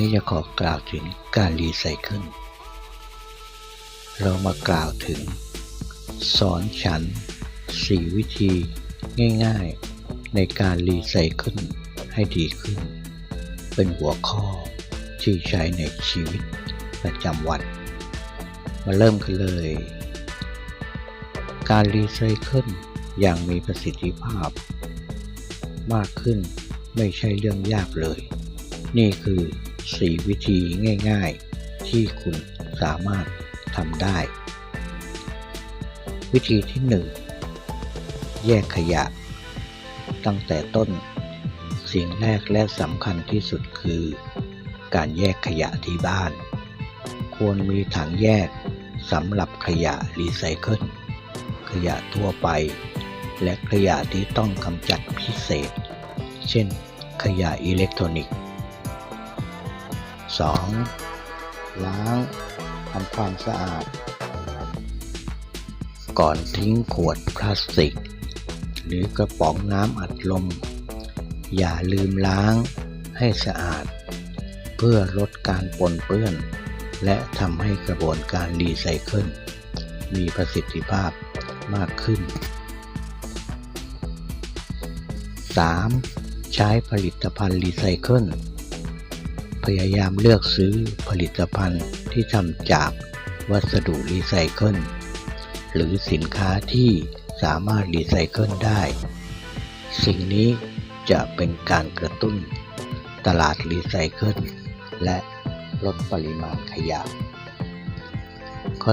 นี้จะขอกล่าวถึงการรีไซเคิล เรามากล่าวถึง สอนฉัน 4 วิธีง่ายๆ ในการรีไซเคิลให้ดีขึ้น เป็นหัวข้อที่ใช้ในชีวิตประจำวัน มาเริ่มกันเลย การรีไซเคิลอย่างมีประสิทธิภาพ มากขึ้นไม่ใช่เรื่องยากเลย นี่คือ 4 วิธีง่ายๆ ที่คุณสามารถทำได้ วิธีที่ 1 แยกขยะ ตั้งแต่ต้น สิ่งแรกและสำคัญที่สุดคือ การแยกขยะที่บ้าน ควรมีถังแยกสำหรับขยะรีไซเคิลขยะทั่วไป และขยะที่ต้องกำจัดพิเศษ เช่น ขยะอิเล็กทรอนิกส์ 2. ล้างทำความสะอาด ก่อนทิ้งขวดพลาสติก หรือกระป๋องน้ำอัดลม อย่าลืมล้างให้สะอาด เพื่อลดการปนเปื้อน และทำให้กระบวนการรีไซเคิลมีประสิทธิภาพมากขึ้น 3. ใช้ผลิตภัณฑ์รีไซเคิล พยายามเลือกซื้อผลิตภัณฑ์ที่ทำจากวัสดุรีไซเคิลหรือสินค้าที่สามารถรีไซเคิลได้ สิ่งนี้จะเป็นการกระตุ้นตลาดรีไซเคิลและลดปริมาณขยะ ข้อ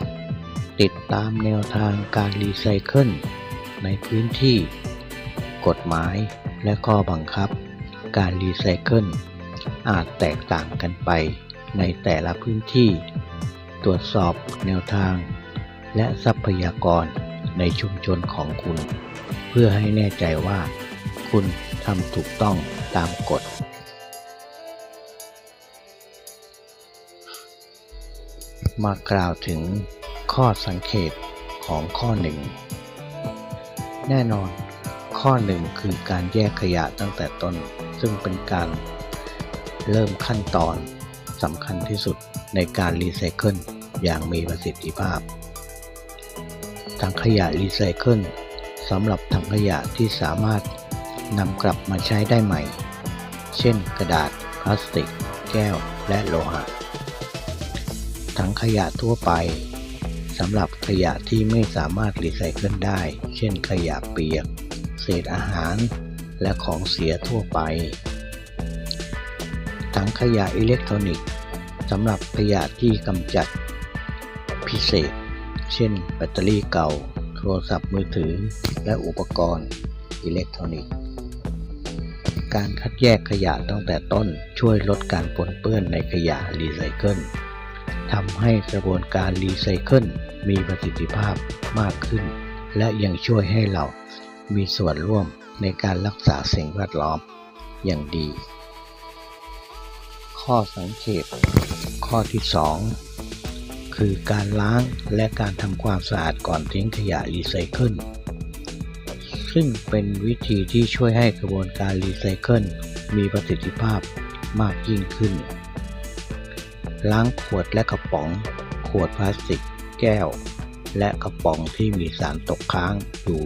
4. ติดตามแนวทางการรีไซเคิลในพื้นที่ กฎหมายและข้อบังคับ การรีไซเคิล อาจแตกต่างกันไปในแต่ละพื้นที่ ตรวจสอบแนวทาง และทรัพยากรในชุมชนของคุณ เพื่อให้แน่ใจว่า คุณทำถูกต้องตามกฎมากล่าวถึงข้อสังเกตของข้อหนึ่งแน่นอน ข้อหนึ่งคือการแยกขยะตั้งแต่ต้น ซึ่งเป็นการ เริ่มขั้นตอนสำคัญที่สุดในการรีไซเคิลอย่างมีประสิทธิภาพ ถังขยะรีไซเคิลสำหรับถังขยะที่สามารถนำกลับมาใช้ได้ใหม่ เช่นกระดาษ พลาสติก แก้ว และโลหะ ถังขยะทั่วไปสำหรับขยะที่ไม่สามารถรีไซเคิลได้ เช่นขยะเปียก เศษอาหาร และของเสียทั่วไป ถังขยะอิเล็กทรอนิกส์สำหรับขยะที่กำจัดพิเศษ เช่น แบตเตอรี่เก่า โทรศัพท์มือถือ และอุปกรณ์อิเล็กทรอนิกส์ การคัดแยกขยะตั้งแต่ต้นช่วยลดการปนเปื้อนในขยะรีไซเคิลทำให้กระบวนการรีไซเคิลมีประสิทธิภาพมากขึ้น และยังช่วยให้เรามีส่วนร่วมในการรักษาสิ่งแวดล้อมอย่างดี ข้อสังเกต ข้อที่ 2 คือการล้างและการทำความสะอาดก่อนทิ้งขยะรีไซเคิลซึ่งเป็นวิธีที่ช่วยให้กระบวนการรีไซเคิลมีประสิทธิภาพมากยิ่งขึ้น ล้างขวดและกระป๋อง ขวดพลาสติก แก้ว และกระป๋องที่มีสารตกค้างอยู่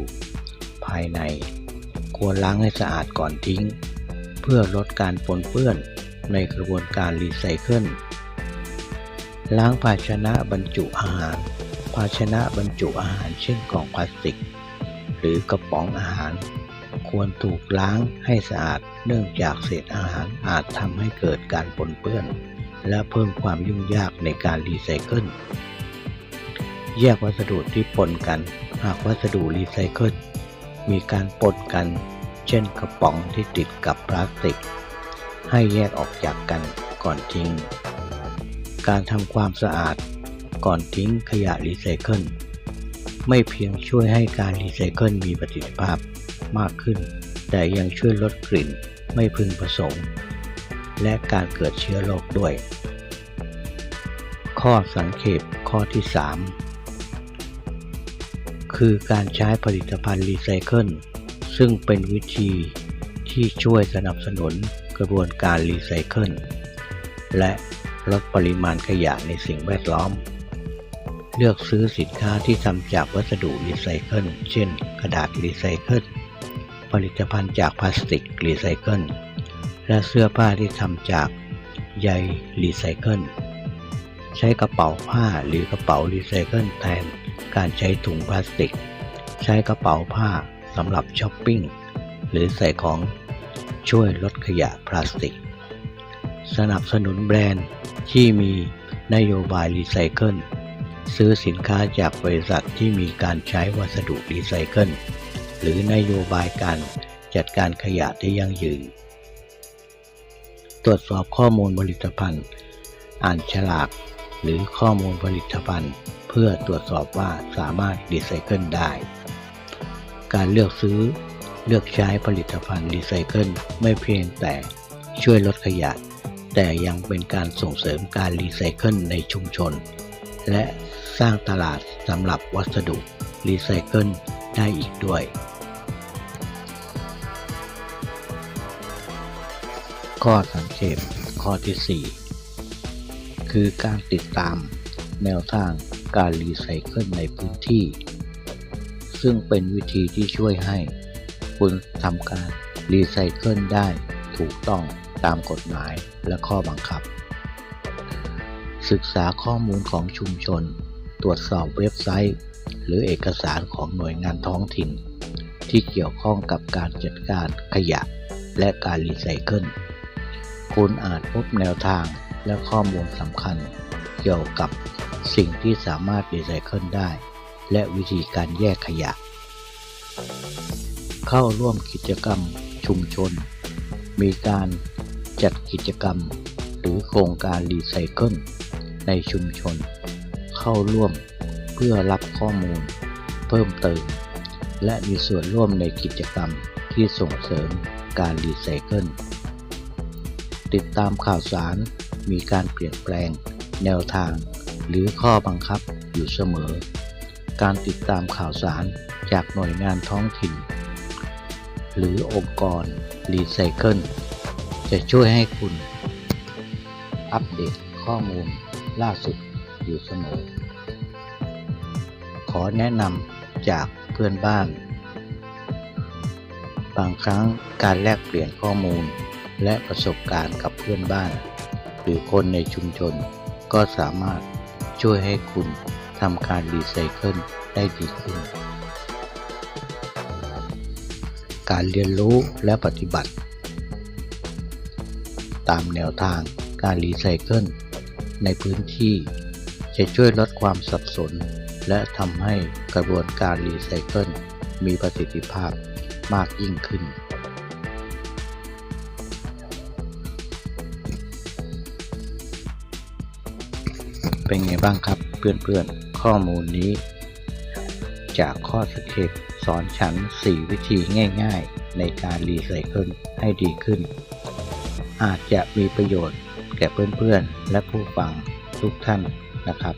ภายใน ควรล้างให้สะอาดก่อนทิ้ง เพื่อลดการปนเปื้อน ในกระบวนการรีไซเคิล ล้างภาชนะบรรจุอาหาร ภาชนะบรรจุอาหารเช่นกล่องพลาสติก หรือกระป๋องอาหาร ควรถูกล้างให้สะอาดเนื่องจากเศษอาหารอาจทำให้เกิดการปนเปื้อน และเพิ่มความยุ่งยากในการรีไซเคิล แยกวัสดุที่ปนกัน หากวัสดุรีไซเคิลมีการปนกัน เช่นกระป๋องที่ติดกับพลาสติก ให้แยกออกจากกันก่อนทิ้ง การทำความสะอาดก่อนทิ้งขยะรีไซเคิลไม่เพียงช่วยให้การรีไซเคิลมีประสิทธิภาพมากขึ้น แต่ยังช่วยลดกลิ่นไม่พึงประสงค์ และการเกิดเชื้อโรคด้วย ข้อสังเกตข้อที่ 3 คือการใช้ผลิตภัณฑ์รีไซเคิลซึ่งเป็นวิธีที่ช่วยสนับสนุน กระบวนการรีไซเคิลและลดปริมาณขยะในสิ่งแวดล้อม เลือกซื้อสินค้าที่ทำจากวัสดุรีไซเคิลเช่น กระดาษรีไซเคิลผลิตภัณฑ์จากพลาสติกรีไซเคิลและเสื้อผ้าที่ทำจากใยรีไซเคิลใช้กระเป๋าผ้าหรือกระเป๋ารีไซเคิลแทนการใช้ถุงพลาสติก ใช้กระเป๋าผ้าสำหรับช้อปปิ้งหรือใส่ของ ช่วยลดขยะพลาสติก สนับสนุนแบรนด์ที่มีนโยบายรีไซเคิลซื้อสินค้าจากบริษัทที่มีการใช้วัสดุรีไซเคิลหรือนโยบายการจัดการขยะที่ยั่งยืน ตรวจสอบข้อมูลผลิตภัณฑ์ อ่านฉลาก หรือข้อมูลผลิตภัณฑ์ เพื่อตรวจสอบว่าสามารถรีไซเคิลได้ การเลือกซื้อ เลือกใช้ผลิตภัณฑ์รีไซเคิลไม่เพียงแต่ช่วยลดขยะ แต่ยังเป็นการส่งเสริมการรีไซเคิลในชุมชน และสร้างตลาดสำหรับวัสดุรีไซเคิลได้อีกด้วย ข้อสังเกตข้อที่ 4 คือการติดตามแนวทางการรีไซเคิลในพื้นที่ ซึ่งเป็นวิธีที่ช่วยให้ คุณทำการรีไซเคิลได้ถูกต้องตามกฎหมายและข้อบังคับ ศึกษาข้อมูลของชุมชน ตรวจสอบเว็บไซต์ หรือเอกสารของหน่วยงานท้องถิ่น ที่เกี่ยวข้องกับการจัดการขยะและการรีไซเคิล คุณอาจพบแนวทางและข้อมูลสำคัญ เกี่ยวกับสิ่งที่สามารถรีไซเคิลได้ และวิธีการแยกขยะ เข้าร่วมกิจกรรมชุมชน มีการจัดกิจกรรม หรือโครงการรีไซเคิลในชุมชน เข้าร่วมเพื่อรับข้อมูล เพิ่มเติม และมีส่วนร่วมในกิจกรรมที่ส่งเสริมการรีไซเคิลติดตามข่าวสารมีการเปลี่ยนแปลง แนวทาง หรือข้อบังคับอยู่เสมอ การติดตามข่าวสารจากหน่วยงานท้องถิ่น หรือองค์กรรีไซเคิลจะช่วยให้คุณ อัปเดตข้อมูลล่าสุดอยู่เสมอ ขอแนะนำจากเพื่อนบ้าน บางครั้งการแลกเปลี่ยนข้อมูลและประสบการณ์กับเพื่อนบ้าน หรือคนในชุมชนก็สามารถช่วยให้คุณทำการรีไซเคิลได้ดีขึ้น การเรียนรู้และปฏิบัติ ตามแนวทางการรีไซเคิลในพื้นที่จะช่วยลดความสับสน และทำให้กระบวนการรีไซเคิลมีประสิทธิภาพมากยิ่งขึ้น เป็นไงบ้างครับเพื่อนๆ ข้อมูลนี้ จากข้อสังเกต สอนฉัน 4 วิธีง่ายๆ ในการรีไซเคิลให้ดีขึ้น อาจจะมีประโยชน์แก่เพื่อนๆ และผู้ฟังทุกท่านนะครับ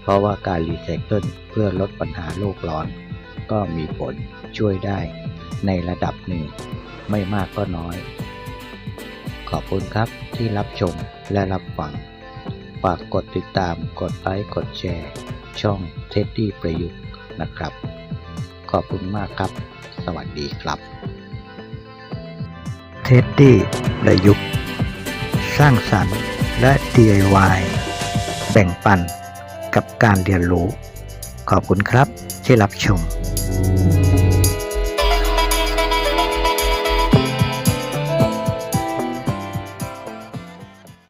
เพราะว่าการรีไซเคิลเพื่อลดปัญหาโลกร้อน ก็มีผลช่วยได้ในระดับหนึ่ง ไม่มากก็น้อย ขอบคุณครับที่รับชมและรับฟัง ฝากกดติดตาม กดไลค์ กดแชร์ ช่องเท็ดดี้ประยุกต์นะครับ ขอบคุณมากครับ สวัสดีครับ เท็ดดี้ประยุกต์ สร้างสรรค์และ DIY แบ่งปันกับการเรียนรู้ ขอบคุณครับที่รับชม